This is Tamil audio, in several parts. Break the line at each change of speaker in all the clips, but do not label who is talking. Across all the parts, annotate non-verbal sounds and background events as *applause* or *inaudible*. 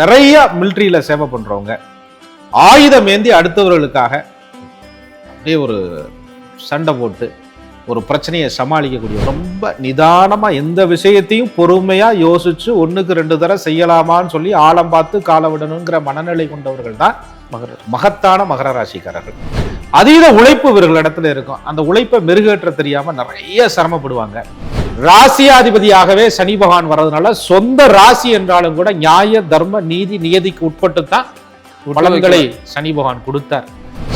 நிறைய மிலிட்ரியில சேவை பண்றவங்க ஆயுதம் ஏந்தி அடுத்தவர்களுக்காக அப்படியே ஒரு சண்டை போட்டு ஒரு பிரச்சனையை சமாளிக்கக்கூடிய ரொம்ப நிதானமா எந்த விஷயத்தையும் பொறுமையா யோசிச்சு ஒண்ணுக்கு ரெண்டு தடவை செய்யலாமான்னு சொல்லி ஆழம் பார்த்து கால விடணுங்கிற மனநிலை கொண்டவர்கள் தான்
மகர
மகத்தான மகர ராசிக்காரர்கள். அதீத உழைப்பு இவர்களிடத்துல இருக்கும். அந்த உழைப்பை மெருகேற்ற தெரியாம நிறைய சிரமப்படுவாங்க. ராசியாதிபதியாகவே சனி பகவான் வர்றதுனால சொந்த ராசி என்றாலும் கூட நியாய தர்ம நீதி நியதிக்கு உட்பட்டு தான் பலன்களை சனி பகவான் கொடுத்தார்.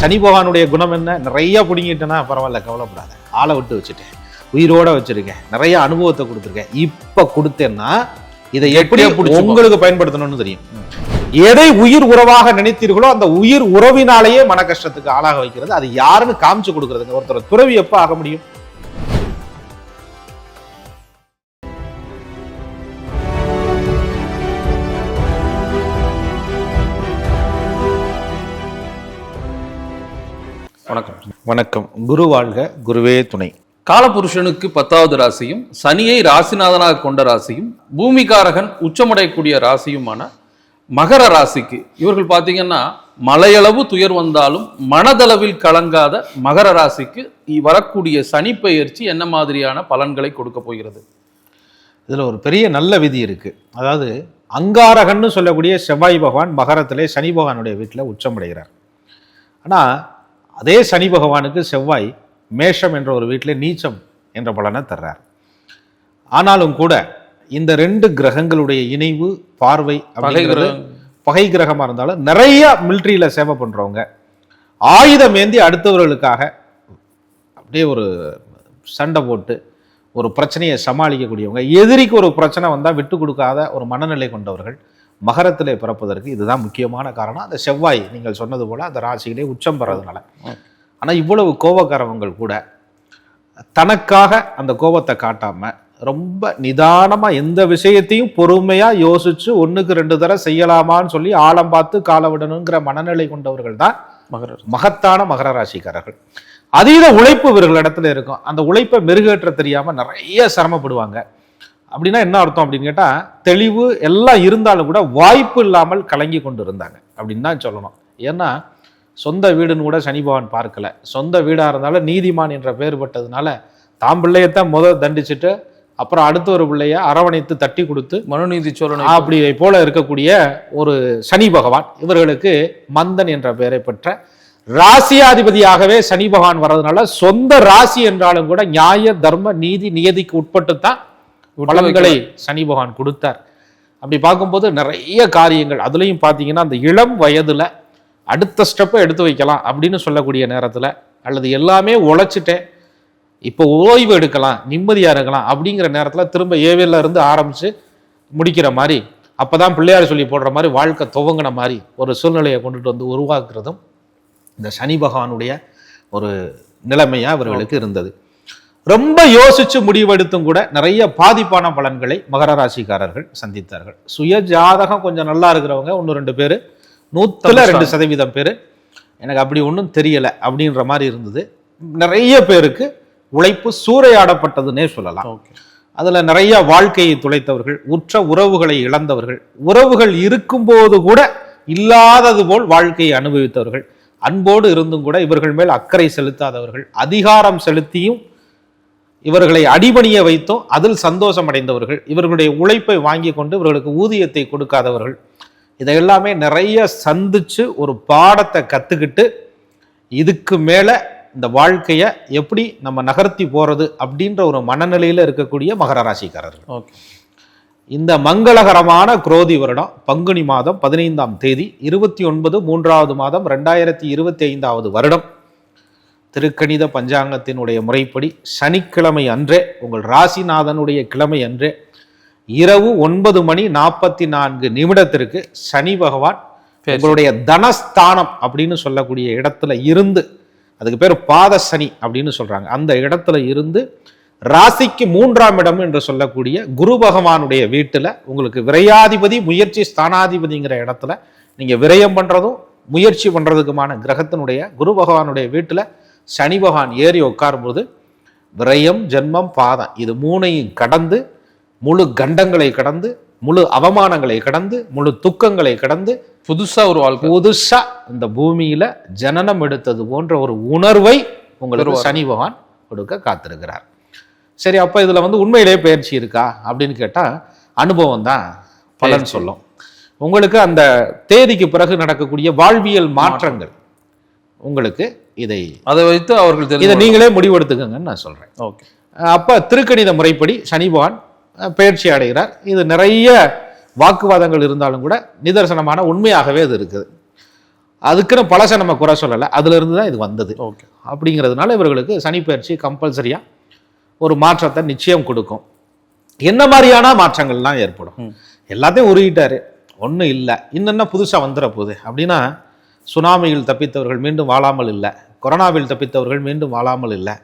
சனி பகவானுடைய குணம் என்ன? நிறைய பிடிங்கிட்டேன்னா பரவாயில்ல கவலைப்படாத. ஆளை விட்டு வச்சுட்டேன். உயிரோட வச்சிருக்கேன். நிறைய அனுபவத்தை கொடுத்துருக்கேன். இப்ப கொடுத்தேன்னா இதை எப்படி. உங்களுக்கு பயன்படுத்தணும்னு தெரியும். எதை உயிர் உறவாக நினைத்தீர்களோ அந்த உயிர் உறவினாலேயே மன கஷ்டத்துக்கு ஆளாக வைக்கிறது. அது யாருன்னு காமிச்சு கொடுக்கறதுங்க. ஒருத்தர் துறவி எப்ப ஆக முடியும்?
வணக்கம்.
வணக்கம். குரு வாழ்க குருவே துணை.
காலபுருஷனுக்கு பத்தாவது ராசியும் சனியை ராசிநாதனாக கொண்ட ராசியும் பூமிகாரகன் உச்சமடையக்கூடிய ராசியுமான மகர ராசிக்கு. இவர்கள் பார்த்தீங்கன்னா மலையளவு துயர் வந்தாலும் மனதளவில் கலங்காத மகர ராசிக்கு வரக்கூடிய சனி பெயர்ச்சி என்ன மாதிரியான பலன்களை கொடுக்க போகிறது?
இதுல ஒரு பெரிய நல்ல விதி இருக்கு. அதாவது அங்காரகன்னு சொல்லக்கூடிய செவ்வாய் பகவான் மகரத்திலே சனி பகவானுடைய வீட்டில் உச்சமடைகிறார். ஆனா அதே சனி பகவானுக்கு செவ்வாய் மேஷம் என்ற ஒரு வீட்டில் நீச்சம் என்ற பலனை தர்றார். ஆனாலும் கூட இந்த ரெண்டு கிரகங்களுடைய இணைவு பார்வை அப்படிங்கிறது. பகை கிரகமா இருந்தாலும் நிறைய மிலிட்ரியில சேவை பண்றவங்க. ஆயுதம் ஏந்தி அடுத்தவர்களுக்காக அப்படியே ஒரு சண்டை போட்டு ஒரு பிரச்சனையை சமாளிக்கக்கூடியவங்க. எதிரிக்கு ஒரு பிரச்சனை வந்தால் விட்டு கொடுக்காத ஒரு மனநிலை கொண்டவர்கள். மகரத்திலே பிறப்பதற்கு இதுதான் முக்கியமான காரணம். அந்த செவ்வாய் நீங்கள் சொன்னது போல அந்த ராசியிலே உச்சம் பெறதுனால. ஆனால் இவ்வளவு கோபக்காரவங்கள் கூட தனக்காக அந்த கோபத்தை காட்டாம ரொம்ப நிதானமா எந்த விஷயத்தையும் பொறுமையா யோசிச்சு ஒண்ணுக்கு ரெண்டு தடவை செய்யலாமான்னு சொல்லி ஆழம் பார்த்து கால விடணுங்கிற மனநிலை கொண்டவர்கள் தான்
மகர
மகத்தான மகர ராசிக்காரர்கள். அதீத உழைப்பு இவர்களிடத்துல இருக்கும். அந்த உழைப்பை மெருகேற்ற தெரியாம நிறைய சிரமப்படுவாங்க. அப்படின்னா என்ன அர்த்தம் அப்படின்னு கேட்டா தெளிவு எல்லாம் இருந்தாலும் கூட வாய்ப்பு இல்லாமல் கலங்கி கொண்டு இருந்தாங்க அப்படின்னு தான் சொல்லணும். ஏன்னா சொந்த வீடுன்னு கூட சனி பகவான் பார்க்கல. சொந்த வீடா இருந்தாலும் நீதிமான் என்ற பெயர் பட்டதுனால தாம் பிள்ளையத்தான் முத தண்டிச்சுட்டு அப்புறம் அடுத்த ஒரு பிள்ளைய அரவணைத்து தட்டி கொடுத்து
மனுநீதி சோழனை
அப்படி போல இருக்கக்கூடிய ஒரு சனி பகவான். இவர்களுக்கு மந்தன் என்ற பெயரை பெற்ற ராசியாதிபதியாகவே சனி பகவான் வர்றதுனால சொந்த ராசி என்றாலும் கூட நியாய தர்ம நீதி நியதிக்கு உட்பட்டு தான் பலன்களை சனி பகவான் கொடுத்தார். அப்படி பார்க்கும்போது நிறைய காரியங்கள் அதுலயும் பார்த்தீங்கன்னா அந்த இளம் வயதுல அடுத்த ஸ்டெப்பை எடுத்து வைக்கலாம் அப்படின்னு சொல்லக்கூடிய நேரத்துல அல்லது எல்லாமே உழைச்சிட்டேன் இப்போ ஓய்வு எடுக்கலாம் நிம்மதியா இருக்கலாம் அப்படிங்கிற நேரத்துல திரும்ப ஏவில இருந்து ஆரம்பிச்சு முடிக்கிற மாதிரி அப்பதான் பிள்ளையார் சொல்லி போடுற மாதிரி வாழ்க்கை துவங்கின மாதிரி ஒரு சூழ்நிலையை கொண்டுட்டு வந்து உருவாக்குறதும் இந்த சனி பகவானுடைய ஒரு நிலைமையா இவர்களுக்கு இருந்தது. ரொம்ப யோசிச்சு முடிவெடுத்தும் கூட நிறைய பாதிப்பான பலன்களை மகர ராசிக்காரர்கள் சந்தித்தார்கள். சுய ஜாதகம் கொஞ்சம் நல்லா இருக்கிறவங்க ஒன்று ரெண்டு பேர். நூத்துல ரெண்டு சதவீதம் பேர். எனக்கு அப்படி ஒன்றும் தெரியல அப்படின்ற மாதிரி இருந்தது. நிறைய பேருக்கு உழைப்பு சூறையாடப்பட்டதுன்னே சொல்லலாம். அதுல நிறைய வாழ்க்கையை துளைத்தவர்கள் உற்ற உறவுகளை இழந்தவர்கள் உறவுகள் இருக்கும்போது கூட இல்லாதது போல் வாழ்க்கையை அனுபவித்தவர்கள் அன்போடு இருந்தும் கூட இவர்கள் மேல் அக்கறை செலுத்தாதவர்கள் அதிகாரம் செலுத்தியும் இவர்களை அடிபணிய வைத்தும் அதில் சந்தோஷம் அடைந்தவர்கள் இவர்களுடைய உழைப்பை வாங்கி கொண்டு இவர்களுக்கு ஊதியத்தை கொடுக்காதவர்கள். இதையெல்லாமே நிறைய சந்திச்சு ஒரு பாடத்தை கத்துக்கிட்டு இதுக்கு மேல இந்த வாழ்க்கையை எப்படி நம்ம நகர்த்தி போறது அப்படின்ற ஒரு மனநிலையில இருக்கக்கூடிய மகர ராசிக்காரர்கள்.
ஓகே.
இந்த மங்களகரமான குரோதி வருடம் பங்குனி மாதம் பதினைந்தாம் தேதி இருபத்தி ஒன்பது மூன்றாவது மாதம் ரெண்டாயிரத்தி இருபத்தி ஐந்தாவது வருடம். திருக்கணித பஞ்சாங்கத்தினுடைய முறைப்படி சனிக்கிழமை அன்றே உங்கள் ராசிநாதனுடைய கிழமை அன்றே இரவு ஒன்பது மணி நாற்பத்தி நான்கு நிமிடத்திற்கு சனி பகவான் உங்களுடைய தனஸ்தானம் அப்படின்னு சொல்லக்கூடிய இடத்துல இருந்து அதுக்கு பேர் பாத சனி அப்படின்னு சொல்றாங்க. அந்த இடத்துல இருந்து ராசிக்கு மூன்றாம் இடம் என்று சொல்லக்கூடிய குரு பகவானுடைய வீட்டுல உங்களுக்கு விரையாதிபதி முயற்சி ஸ்தானாதிபதிங்கிற இடத்துல நீங்க விரயம் பண்றதும் முயற்சி பண்றதுக்குமான கிரகத்தினுடைய குரு பகவானுடைய வீட்டுல சனி பகவான் ஏறி உட்காரும்போது விரயம் ஜென்மம் பாதம் இது மூணையும் கடந்து முழு கண்டங்களை கடந்து முழு அவமானங்களை கடந்து முழு துக்கங்களை கடந்து
புதுசா ஒரு வாழ்க்கை.
புதுசா இந்த பூமியில ஜனனம் எடுத்தது போன்ற ஒரு உணர்வை உங்களுக்கு சனி பகவான் கொடுக்க காத்திருக்கிறார். சரி அப்ப இதுல வந்து உண்மையிலேயே பயிற்சி இருக்கா அப்படின்னு கேட்டா அனுபவம் தான் பலன் சொல்லும். உங்களுக்கு அந்த தேதிக்கு பிறகு நடக்கக்கூடிய வாழ்வியல் மாற்றங்கள். உங்களுக்கு இதை
அதை வைத்து அவர்கள்
இதை நீங்களே முடிவெடுத்துக்கங்கன்னு நான் சொல்றேன்.
ஓகே.
அப்ப திருக்கணித முறைப்படி சனி பகவான் அஹ், பெயர்ச்சி அடைகிறார். இது நிறைய வாக்குவாதங்கள் இருந்தாலும் கூட நிதர்சனமான உண்மையாகவே அது இருக்குது. அதுக்குன்னு பழசை நம்ம குறை சொல்லலை. அதுல இருந்து தான் இது வந்தது.
ஓகே.
அப்படிங்கிறதுனால இவர்களுக்கு சனி பயிற்சி கம்பல்சரியா ஒரு மாற்றத்தை நிச்சயம் கொடுக்கும். என்ன மாதிரியான மாற்றங்கள்லாம் ஏற்படும். எல்லாத்தையும் உருகிட்டாரு. ஒன்றும் இல்லை. இன்னென்ன புதுசாக வந்துட போகுது? அப்படின்னா சுனாமியில் தப்பித்தவர்கள் மீண்டும் வாழாமல் இல்லை. கொரோனாவில் தப்பித்தவர்கள் மீண்டும் வாழாமல் இல்லை.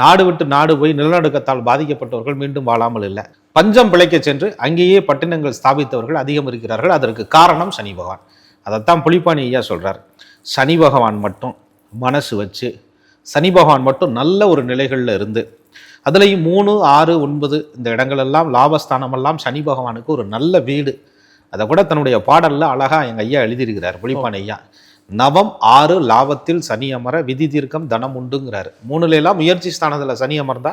நாடு விட்டு நாடு போய் நிலநடுக்கத்தால் பாதிக்கப்பட்டவர்கள் மீண்டும் வாழாமல் இல்லை. பஞ்சம் பிழைக்க சென்று அங்கேயே பட்டினங்கள் ஸ்தாபித்தவர்கள் அதிகம் இருக்கிறார்கள். அதற்கு காரணம் சனி பகவான். அதைத்தான் புலிப்பாணி ஐயா சொல்கிறார் சனி பகவான் மட்டும் மனசு வச்சு சனி பகவான் மட்டும் நல்ல ஒரு நிலைகளில் இருந்து அதுலேயும் மூணு ஆறு ஒன்பது இந்த இடங்களெல்லாம் லாபஸ்தானமெல்லாம் சனி பகவானுக்கு ஒரு நல்ல வீடு. அதை கூட தன்னுடைய பாடலில் அழகா எங்கள் ஐயா எழுதியிருக்கிறார் புலிப்பான் ஐயா. நவம் ஆறு லாபத்தில் சனி அமர விதி தீர்க்கம் தனம் உண்டுங்கிறாரு. மூணுல எல்லாம் முயற்சி ஸ்தானத்துல சனி அமர்ந்தா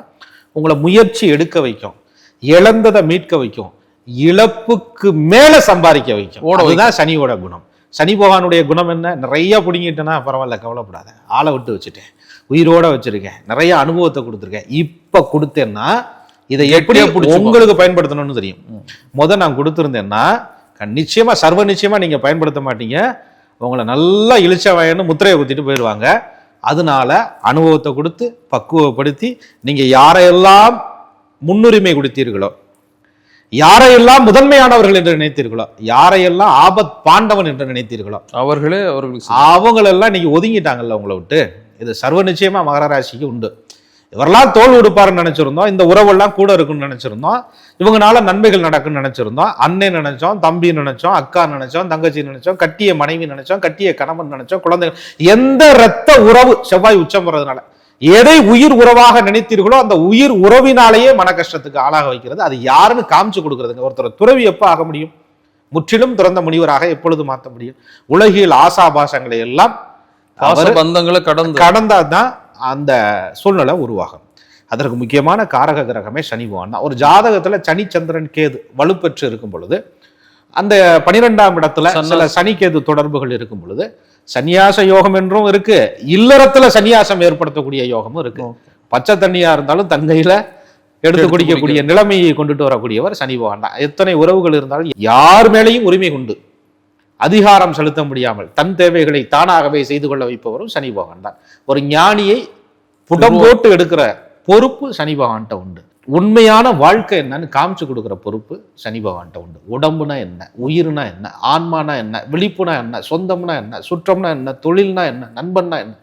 உங்களை முயற்சி எடுக்க வைக்கும். இழந்ததை மீட்க வைக்கும். இழப்புக்கு மேல சம்பாதிக்க வைக்கும். அதுதான் சனியோட குணம். சனி பகவானுடைய குணம் என்ன? நிறைய பிடுங்கிட்டேன்னா பரவாயில்ல கவலைப்படாத. ஆளை விட்டு வச்சுட்டேன். உயிரோட வச்சிருக்கேன். நிறைய அனுபவத்தை கொடுத்துருக்கேன். இப்ப கொடுத்தேன்னா இதை எப்படி. உங்களுக்கு பயன்படுத்தணும்னு தெரியும். முத நான் கொடுத்துருந்தேன்னா நிச்சயமா சர்வ நிச்சயமா நீங்க பயன்படுத்த மாட்டீங்க. உங்களை நல்லா இழிச்ச வயன்னு முத்திரையை குத்திட்டு போயிடுவாங்க. அதனால அனுபவத்தை கொடுத்து பக்குவப்படுத்தி நீங்க யாரையெல்லாம் முன்னுரிமை கொடுத்தீர்களோ யாரையெல்லாம் முதன்மையானவர்கள் என்று நினைத்தீர்களோ யாரையெல்லாம் ஆபத் பாண்டவன் என்று நினைத்தீர்களோ
அவர்களே அவர்களுக்கு
அவங்களெல்லாம் இன்னைக்கு ஒதுங்கிட்டாங்கல்ல உங்களை விட்டு. இது சர்வ நிச்சயமா மகர ராசிக்கு உண்டு. இவரெல்லாம் தோல் உடுப்பாருன்னு நினைச்சிருந்தோம். இந்த உறவெல்லாம் கூட இருக்குன்னு நினைச்சிருந்தோம். இவங்கனால நன்மைகள் நடக்கும்னு நினைச்சிருந்தோம். அண்ணன் நினைச்சோம் தம்பி நினைச்சோம் அக்கா நினைச்சோம் தங்கச்சி நினைச்சோம் கட்டிய மனைவி நினைச்சோம் கட்டிய கணவன் நினைச்சோம் குழந்தைகள். எந்த இரத்த உறவு செவ்வாய் உச்சம் வர்றதுனால எதை உயிர் உறவாக நினைத்தீர்களோ அந்த உயிர் உறவினாலேயே மன கஷ்டத்துக்கு ஆளாக வைக்கிறது. அது யாருன்னு காமிச்சு கொடுக்குறதுங்க. ஒருத்தர் துறவி எப்ப ஆக முடியும்? முற்றிலும் துறந்த முனிவராக எப்பொழுது மாற்ற முடியும்? உலகில் ஆசாபாசங்களை எல்லாம்
பந்தங்களை கடந்து.
கடந்தாதான் அந்த சூழ்நிலை உருவாகும். அதற்கு முக்கியமான காரக கிரகமே சனி பகவான் தான். ஒரு ஜாதகத்துல சனி சந்திரன் கேது வலுப்பெற்று இருக்கும் பொழுது அந்த பனிரெண்டாம் இடத்துல சில சனி கேது தொடர்புகள் இருக்கும் பொழுது சந்நியாச யோகம் என்றும் இருக்கு. இல்லறத்துல சந்நியாசம் ஏற்படுத்தக்கூடிய யோகமும் இருக்கு. பச்சை தண்ணியா இருந்தாலும் தங்கையில எடுத்து
எடுத்து
குடிக்கக்கூடிய நிலைமையை கொண்டுட்டு வரக்கூடியவர் சனி பகவான் தான். எத்தனை உறவுகள் இருந்தாலும் யார் மேலேயும் உரிமை உண்டு. அதிகாரம் செலுத்த முடியாமல் தன் தேவைகளை தானாகவே செய்து கொள்ள வைப்பவரும் சனி பகவான் தான். ஒரு ஞானியை புடம் போட்டு எடுக்கிற பொறுப்பு சனி பகவான்கிட்ட உண்டு. உண்மையான வாழ்க்கை என்னன்னு காமிச்சு கொடுக்குற பொறுப்பு சனி பகவான்கிட்ட உண்டு. உடம்புனா என்ன? உயிர்னா என்ன? ஆன்மானா என்ன? விழிப்புனா என்ன? சொந்தம்னா என்ன? சுற்றம்னா என்ன? தொழில்னா என்ன? நண்பன்னா என்ன?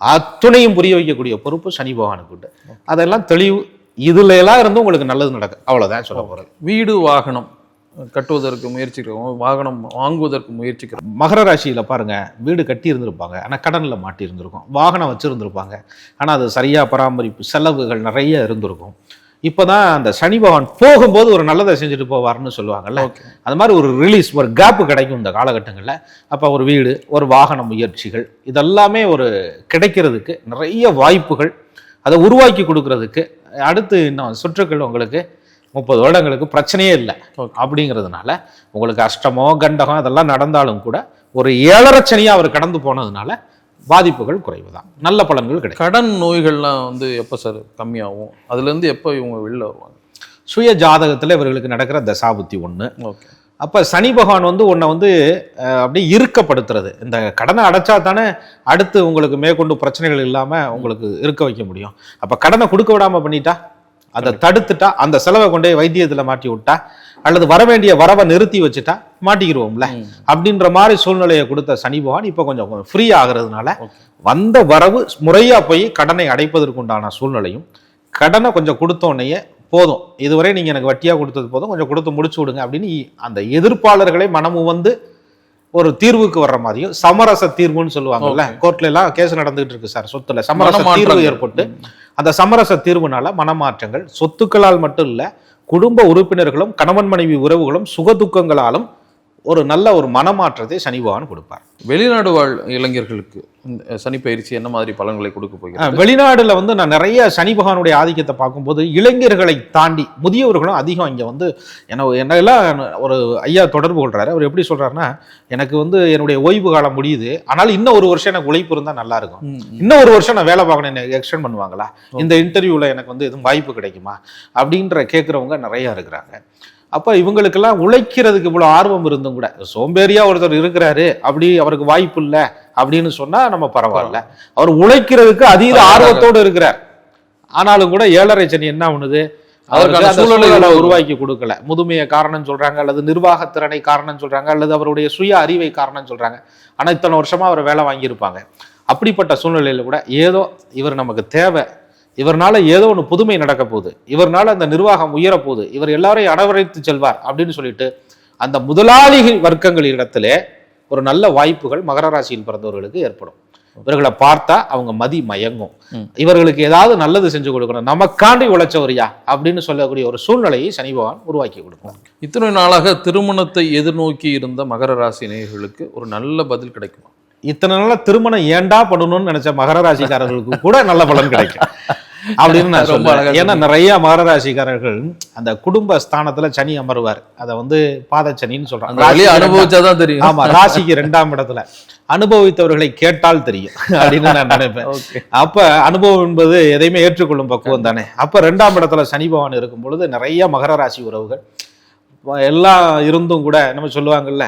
அத்துணையும் புரிய வைக்கக்கூடிய பொறுப்பு சனி பகவானுக்கு உண்டு. அதெல்லாம் தெளிவு இதுல எல்லாம் இருந்து உங்களுக்கு நல்லது நடக்கும் அவ்வளவுதான் சொல்ல போறது.
வீடு வாகனம். கட்டுவதற்கு முயற்சிக்கிறோம் வாகனம் வாங்குவதற்கு முயற்சிக்கிறோம்.
மகர ராசியில பாருங்க வீடு கட்டி இருந்திருப்பாங்க ஆனா கடன்ல மாட்டி இருந்திருக்கும் வாகனம் வச்சிருந்திருப்பாங்க. ஆனா அது சரியா பராமரிப்பு செலவுகள் நிறைய இருந்திருக்கும். இப்போதான் அந்த சனி பகவான் போகும்போது ஒரு நல்லதை செஞ்சுட்டு போவார்னு சொல்லுவாங்கல்ல. அது மாதிரி ஒரு ரிலீஸ் ஒரு கேப் கிடைக்கும் இந்த காலகட்டங்களில். அப்போ ஒரு வீடு ஒரு வாகன முயற்சிகள் இதெல்லாமே ஒரு கிடைக்கிறதுக்கு நிறைய வாய்ப்புகள். அதை உருவாக்கி கொடுக்கறதுக்கு அடுத்து இன்னும் சுற்றுக்கள் உங்களுக்கு முப்பது வருடங்களுக்கு பிரச்சனையே இல்லை. அப்படிங்கிறதுனால உங்களுக்கு அஷ்டமோ கண்டகம் அதெல்லாம் நடந்தாலும் கூட ஒரு ஏழரை சனியா அவர் கடந்து போனதுனால பாதிப்புகள் குறைவு தான் நல்ல பலன்கள் கிடைக்கும்.
கடன் நோய்கள்லாம் வந்து எப்போ சார் கம்மியாகும்? அதுல இருந்து எப்போ இவங்க வெளில வருவாங்க?
சுய ஜாதகத்தில் இவர்களுக்கு நடக்கிற தசாபுத்தி ஒன்று
ஓகே.
அப்ப சனி பகவான் வந்து உன்னை வந்து அப்படியே இறுக்கப்படுத்துறது. இந்த கடனை அடைச்சா தானே அடுத்து உங்களுக்கு மேற்கொண்டு பிரச்சனைகள் இல்லாம உங்களுக்கு இருக்க வைக்க முடியும். அப்ப கடனை கொடுக்க விடாம பண்ணிட்டா? அதை தடுத்துட்டா அந்த செலவை கொண்டு வைத்தியத்துல மாட்டி விட்டா அல்லது வர வேண்டிய வரவை நிறுத்தி வச்சுட்டா மாட்டிக்கிருவோம்ல. அப்படின்ற மாதிரி சூழ்நிலையை கொடுத்த சனி பகவான் இப்போ கொஞ்சம் ஃப்ரீ ஆகுறதுனால. வந்த வரவு முறையா போய் கடனை அடைப்பதற்குண்டான சூழ்நிலையும் கடனை கொஞ்சம் கொடுத்தோன்னையே போதும். இதுவரை நீங்க எனக்கு வட்டியா கொடுத்தது போதும் கொஞ்சம் கொடுத்து முடிச்சு விடுங்க அப்படின்னு அந்த எதிர்ப்பாளர்களை மனமும் வந்து ஒரு தீர்வுக்கு வர்ற மாதிரியும் சமரச தீர்வுன்னு சொல்லுவாங்கல்ல கோர்ட்ல எல்லாம் கேஸ் நடந்துகிட்டு இருக்கு சார் சொத்துல. சமரச தீர்வு. ஏற்பட்டு அந்த சமரச தீர்வுனால மனமாற்றங்கள் சொத்துக்களால் மட்டும் இல்லை குடும்ப உறுப்பினர்களும் கணவன் மனைவி உறவுகளும் சுகதுக்கங்களாலும் ஒரு நல்ல ஒரு மனமாற்றத்தை சனி பகவான் கொடுப்பார்.
வெளிநாடு வாழ் இளைஞர்களுக்கு இந்த சனி பயிற்சி என்ன மாதிரி பலன்களை கொடுக்க
அஹ்
போகிறது?
வெளிநாடுல வந்து நான் நிறைய சனி பகவானுடைய ஆதிக்கத்தை பார்க்கும்போது இளைஞர்களை தாண்டி முதியவர்களும் அதிகம் இங்க வந்து என்ன என்னெல்லாம் ஒரு ஐயா தொடர்பு கொள்றாரு. அவர் எப்படி சொல்றாருன்னா எனக்கு வந்து என்னுடைய ஓய்வு காலம் முடியுது ஆனால் இன்னும் ஒரு வருஷம் எனக்கு உழைப்பு இருந்தா நல்லா இருக்கும். இன்னும் ஒரு வருஷம் நான் வேலை பார்க்கணும் எனக்கு எக்ஸ்டெண்ட் பண்ணுவாங்களா? இந்த இன்டர்வியூல எனக்கு வந்து எதுவும் வாய்ப்பு கிடைக்குமா? அப்படின்ற கேட்குறவங்க நிறைய இருக்கிறாங்க. அப்ப இவங்களுக்கெல்லாம் உழைக்கிறதுக்கு இவ்வளவு ஆர்வம் இருந்தும் கூட சோம்பேறியா ஒருத்தர் இருக்கிறாரு அப்படி அவருக்கு வாய்ப்பு இல்லை அப்படின்னு சொன்னா நம்ம பரவாயில்ல. அவர் உழைக்கிறதுக்கு அதீத. ஆர்வத்தோடு இருக்கிறார். ஆனாலும் கூட ஏழரை சனி என்ன பண்ணுது அவருக்கு அந்த
சூழலை உருவாக்கி-
கொடுக்கல. முதுமையை காரணம் சொல்றாங்க அல்லது நிர்வாகத் திறனை காரணம் சொல்றாங்க அல்லது அவருடைய சுய அறிவை காரணம் சொல்றாங்க. ஆனா இத்தனை வருஷமா அவர் வேலை வாங்கியிருப்பாங்க. அப்படிப்பட்ட சூழ்நிலையில கூட ஏதோ இவர் நமக்கு தேவை. இவர்னால ஏதோ ஒன்று புதுமை நடக்க போகுது. இவர்னால அந்த நிர்வாகம் உயரப் போகுது இவர் எல்லாரையும் அடவரைத்து செல்வார் அப்படின்னு சொல்லிட்டு அந்த முதலாளி வர்க்கங்களிடத்திலே ஒரு நல்ல வாய்ப்புகள் மகர ராசியில் பிறந்தவர்களுக்கு ஏற்படும். இவர்களை பார்த்தா அவங்க மதி மயங்கும். இவர்களுக்கு ஏதாவது நல்லது செஞ்சு கொடுக்கணும். நமக்காண்டி உழைச்சவரியா அப்படின்னு சொல்லக்கூடிய ஒரு சூழ்நிலையை சனி பகவான் உருவாக்கி கொடுப்பார்
இத்தனை நாளாக திருமணத்தை எதிர்நோக்கி இருந்த மகர ராசி நேயர்களுக்கு ஒரு நல்ல பதில் கிடைக்குமா?
இத்தனை நாளா திருமணம் ஏன்டா பண்ணணும்னு நினைச்ச மகர ராசிக்காரர்களுக்கு கூட நல்ல பலன் கிடைக்கும். அப்படின்னு நான் *laughs*
ரொம்ப அழகா
ஏன்னா நிறைய மகர ராசிக்காரர்கள் அந்த குடும்ப ஸ்தானத்துல சனி அமருவார். அதை வந்து பாதச்சனின்னு சொல்றாங்க.
அனுபவிச்சாதான் தெரியும்.
ஆமா ராசிக்கு ரெண்டாம் இடத்துல. அனுபவித்தவர்களை கேட்டால் தெரியும் *laughs* அப்படின்னு நான் நினைப்பேன். அப்ப அனுபவம் என்பது எதையுமே ஏற்றுக்கொள்ளும் பக்குவம் தானே. அப்ப ரெண்டாம் இடத்துல சனி பகவான் இருக்கும் பொழுது நிறைய மகர ராசி உறவுகள் எல்லாம் இருந்தும் கூட நம்ம சொல்லுவாங்கல்ல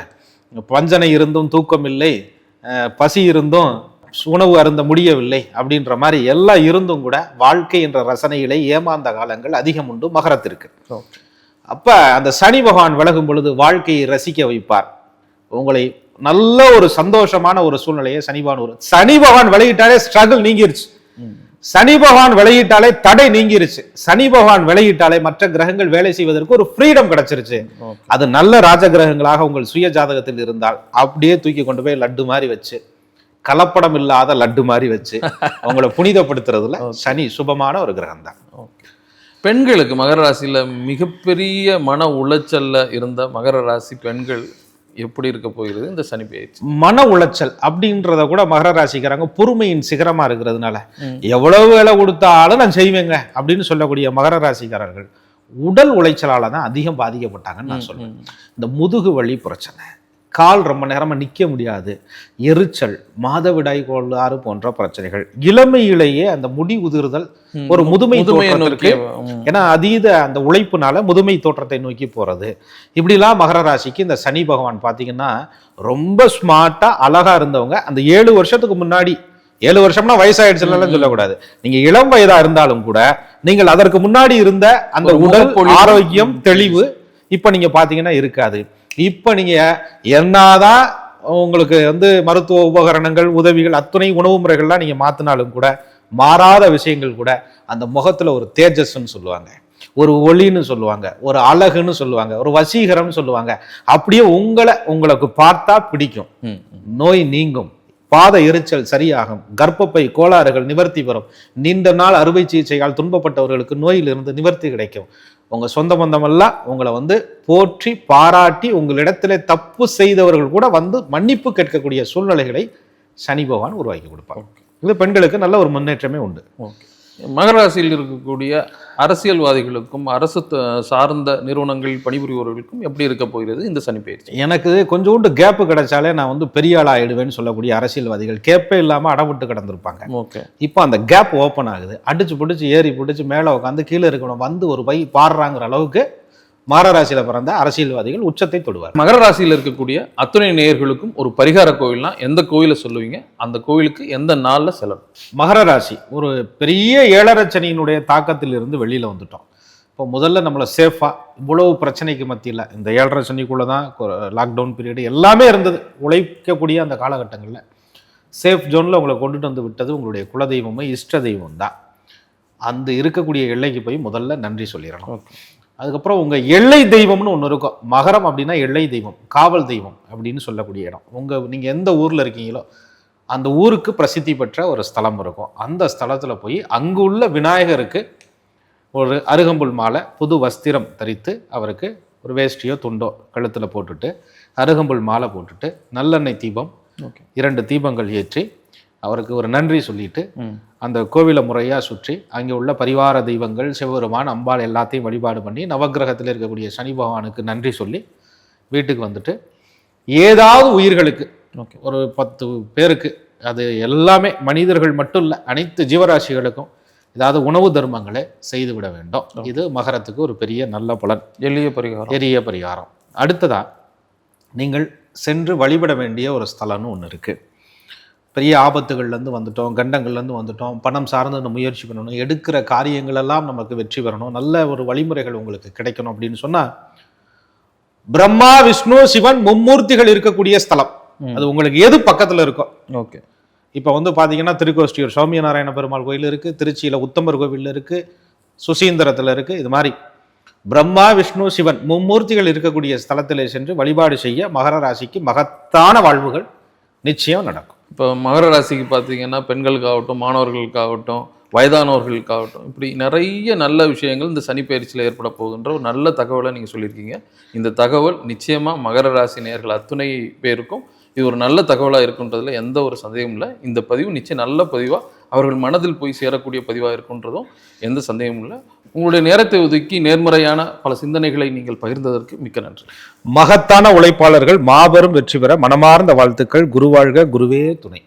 பஞ்சனை இருந்தும் தூக்கம் இல்லை பசி இருந்தும் உணவு அருந்த முடியவில்லை அப்படின்ற மாதிரி எல்லாம் இருந்தும் கூட வாழ்க்கை என்ற ரசனையிலே ஏமாந்த காலங்கள் அதிகம் உண்டு மகரத்திற்கு. அப்ப அந்த சனி பகவான் விலகும் பொழுது வாழ்க்கையை ரசிக்க வைப்பார். உங்களை நல்ல ஒரு சந்தோஷமான ஒரு சூழ்நிலையை சனி பகவான் ஒரு சனி பகவான் விலகிட்டாலே ஸ்ட்ரகிள் நீங்கிருச்சு. சனி பகவான் விலகிட்டாலே தடை நீங்கிருச்சு. சனி பகவான் விலகிட்டாலே மற்ற கிரகங்கள் வேலை செய்வதற்கு ஒரு ஃப்ரீடம் கிடைச்சிருச்சு. அது நல்ல ராஜ கிரகங்களாக உங்கள் சுய ஜாதகத்தில் இருந்தால் அப்படியே தூக்கி கொண்டு போய் லட்டு மாதிரி வச்சு கலப்படம் இல்லாத லட்டு மாதிரி வச்சு *laughs* அவங்கள புனிதப்படுத்துறதுல சனி சுபமான ஒரு கிரகம் தான்
பெண்களுக்கு மகர ராசியில மிகப்பெரிய மன உளைச்சல்ல இருந்த மகர ராசி பெண்கள் எப்படி இருக்க போகிறது? இந்த சனி பயிற்சி
மன உளைச்சல் அப்படின்றத கூட மகர ராசிக்காரங்க பொறுமையின் சிகரமா இருக்கிறதுனால. எவ்வளவு வேலை கொடுத்தாலும் நான் செய்வேங்க அப்படின்னு சொல்லக்கூடிய மகர ராசிக்காரர்கள் உடல் உளைச்சலால தான் அதிகம் பாதிக்கப்பட்டாங்கன்னு நான் சொல்லுவேன் இந்த முதுகு வலி பிரச்சனை கால் ரொம்ப நேரமா நிக்க முடியாது. எரிச்சல் மாதவிடாய் கோளாறு போன்ற பிரச்சனைகள். இளமையிலேயே அந்த முடி உதிர்தல் ஒரு முதுமை தோற்றத்திற்கு. ஏன்னா அதீத அந்த உழைப்புனால முதுமை தோற்றத்தை நோக்கி போறது. இப்படிலாம் மகர ராசிக்கு இந்த சனி பகவான் பார்த்தீங்கன்னா ரொம்ப ஸ்மார்ட்டா அழகா இருந்தவங்க. அந்த ஏழு வருஷத்துக்கு முன்னாடி ஏழு வருஷம்னா வயசாயிடுச்சுலாம் சொல்லக்கூடாது. நீங்க இளம் வயதா இருந்தாலும் கூட நீங்கள் அதற்கு முன்னாடி இருந்த அந்த உடல். ஆரோக்கியம் தெளிவு இப்ப நீங்க பாத்தீங்கன்னா இருக்காது. இப்ப நீங்க என்னதான் உங்களுக்கு வந்து மருத்துவ உபகரணங்கள் உதவிகள் அத்துணை உணவு முறைகள்லாம் நீங்க மாத்தினாலும் கூட மாறாத விஷயங்கள் கூட அந்த முகத்துல ஒரு தேஜஸ்ன்னு சொல்லுவாங்க. ஒரு ஒளின்னு சொல்லுவாங்க. ஒரு அழகுன்னு சொல்லுவாங்க. ஒரு வசீகரம்னு சொல்லுவாங்க. அப்படியே உங்களை உங்களுக்கு பார்த்தா பிடிக்கும். நோய் நீங்கும். பாத எரிச்சல் சரியாகும். கர்ப்பப்பை கோளாறுகள் நிவர்த்தி பெறும். நீண்ட நாள் அறுவை சிகிச்சையால் துன்பப்பட்டவர்களுக்கு நோயிலிருந்து நிவர்த்தி கிடைக்கும். உங்க சொந்த பந்தமெல்லாம் உங்களை வந்து போற்றி பாராட்டி உங்களிடத்திலே தப்பு செய்தவர்கள் கூட வந்து மன்னிப்பு கேட்கக்கூடிய சூழ்நிலைகளை சனி பகவான் உருவாக்கி கொடுப்பார். இது பெண்களுக்கு நல்ல ஒரு முன்னேற்றமே உண்டு.
ஓகே. மகர ராசியில் இருக்கக்கூடிய அரசியல்வாதிகளுக்கும் அரசு சார்ந்த நிறுவனங்களில் பணிபுரிபவர்களுக்கும் எப்படி இருக்க போகிறது இந்த சனி பயிற்சி?
எனக்கு கொஞ்சோண்டு கேப்பு கிடைச்சாலே நான் வந்து பெரிய ஆள் ஆயிடுவேன்னு சொல்லக்கூடிய அரசியல்வாதிகள் கேப்பே இல்லாம அடவிட்டு கிடந்திருப்பாங்க.
ஓகே.
இப்போ அந்த கேப் ஓப்பன் ஆகுது. அடிச்சு பிடிச்சி ஏறி பிடிச்சி மேலே உட்காந்து கீழே இருக்கணும் வந்து ஒரு பை பாடுறாங்கிற அளவுக்கு மாரராசியில பிறந்த அரசியல்வாதிகள் உச்சத்தை தொடுவார்.
மகர ராசியில் இருக்கக்கூடிய அத்துணை நேயர்களுக்கும் ஒரு பரிகார கோவில்னா எந்த கோயிலை சொல்லுவீங்க? அந்த கோவிலுக்கு எந்த நாள்ல செல்லணும்?
மகர ராசி ஒரு பெரிய ஏழரை சனியினுடைய தாக்கத்தில் இருந்து வெளியில வந்துட்டோம். இப்போ முதல்ல நம்மளை சேஃபா இவ்வளவு பிரச்சனைக்கு மத்தியில் இந்த ஏழரை சனிக்குள்ள தான் லாக்டவுன் பீரியடு எல்லாமே இருந்தது. உழைக்கக்கூடிய அந்த காலகட்டங்களில். சேஃப் ஜோனில் உங்களை கொண்டுட்டு வந்து விட்டது உங்களுடைய குலதெய்வமும் இஷ்ட தெய்வம் தான் அந்த இருக்கக்கூடிய எல்லைக்கு போய் முதல்ல நன்றி சொல்லிடணும். அதுக்கப்புறம் உங்க எல்லை தெய்வம்னு ஒன்று இருக்கும். மகரம் அப்படின்னா எல்லை தெய்வம் காவல் தெய்வம் அப்படின்னு சொல்லக்கூடிய இடம். உங்க நீங்க எந்த ஊர்ல இருக்கீங்களோ அந்த ஊருக்கு பிரசித்தி பெற்ற ஒரு ஸ்தலம் இருக்கும். அந்த ஸ்தலத்துல போய் அங்கு உள்ள விநாயகருக்கு ஒரு அருகம்புல் மாலை புது வஸ்திரம் தரித்து அவருக்கு ஒரு வேஷ்டியோ துண்டோ கழுத்தில் போட்டுட்டு அருகம்புல் மாலை போட்டுட்டு நல்லெண்ணெய் தீபம்
ஓகே.
இரண்டு தீபங்கள் ஏற்றி அவருக்கு ஒரு நன்றி சொல்லிட்டு அந்த கோவிலை முறையாக சுற்றி அங்கே உள்ள பரிவார தெய்வங்கள் சிவபெருமான் அம்பாள் எல்லாத்தையும் வழிபாடு பண்ணி நவக்கிரகத்தில் இருக்கக்கூடிய சனி பகவானுக்கு நன்றி சொல்லி வீட்டுக்கு வந்துட்டு ஏதாவது உயிர்களுக்கு ஒரு பத்து பேருக்கு அது எல்லாமே மனிதர்கள் மட்டும் இல்லை அனைத்து ஜீவராசிகளுக்கும் ஏதாவது உணவு தர்மங்களை செய்து விட வேண்டும். இது மகரத்துக்கு ஒரு பெரிய நல்ல பலன்.
எளிய பரிகாரம்.
எரிய பரிகாரம். அடுத்ததா நீங்கள் சென்று வழிபட வேண்டிய ஒரு ஸ்தலம்னு ஒன்று இருக்கு. பெரிய ஆபத்துகள்லேருந்து வந்துட்டோம் கண்டங்கள்லேருந்து வந்துட்டோம் பணம் சார்ந்து நம்ம முயற்சி பண்ணணும் எடுக்கிற காரியங்கள் எல்லாம் நமக்கு வெற்றி பெறணும் நல்ல ஒரு வழிமுறைகள் உங்களுக்கு கிடைக்கணும் அப்படின்னு சொன்னா பிரம்மா விஷ்ணு சிவன் மும்மூர்த்திகள் இருக்கக்கூடிய ஸ்தலம். அது உங்களுக்கு எது பக்கத்துல இருக்கோ.
ஓகே.
இப்போ வந்து பார்த்தீங்கன்னா திருக்கோஷ்டியூர் சௌமிய நாராயண பெருமாள் கோயில் இருக்குது திருச்சியில் உத்தமர் கோவில் இருக்குது சுசீந்திரத்தில் இருக்குது இது மாதிரி பிரம்மா விஷ்ணு சிவன் மும்மூர்த்திகள் இருக்கக்கூடிய ஸ்தலத்திலே சென்று வழிபாடு செய்ய மகர ராசிக்கு மகத்தான வாழ்வுகள் நிச்சயம் நடக்கும்.
இப்போ மகர ராசிக்கு பார்த்தீங்கன்னா பெண்களுக்காகட்டும் மாணவர்களுக்காகட்டும் வயதானவர்களுக்காகட்டும் இப்படி நிறைய நல்ல விஷயங்கள் இந்த சனி பயிற்சியில் ஏற்பட போகுன்ற ஒரு நல்ல தகவலை நீங்கள் சொல்லியிருக்கீங்க. இந்த தகவல் நிச்சயமாக மகர ராசி நேர்கள் அத்துணை பேருக்கும். இது ஒரு நல்ல தகவலாக இருக்குன்றதுல எந்த ஒரு சந்தேகமும் இல்லை. இந்த பதிவு நிச்சயம் நல்ல பதிவாக அவர்கள் மனதில் போய் சேரக்கூடிய பதிவாக இருக்குன்றதும் எந்த சந்தேகமும் இல்லை. உங்களுடைய நேரத்தை ஒதுக்கி நேர்மறையான பல சிந்தனைகளை நீங்கள் பகிர்ந்ததற்கு மிக்க நன்றி.
மகத்தான உழைப்பாளர்கள் மாபெரும் வெற்றி பெற மனமார்ந்த வாழ்த்துக்கள். குருவாழ்க. குருவே துணை.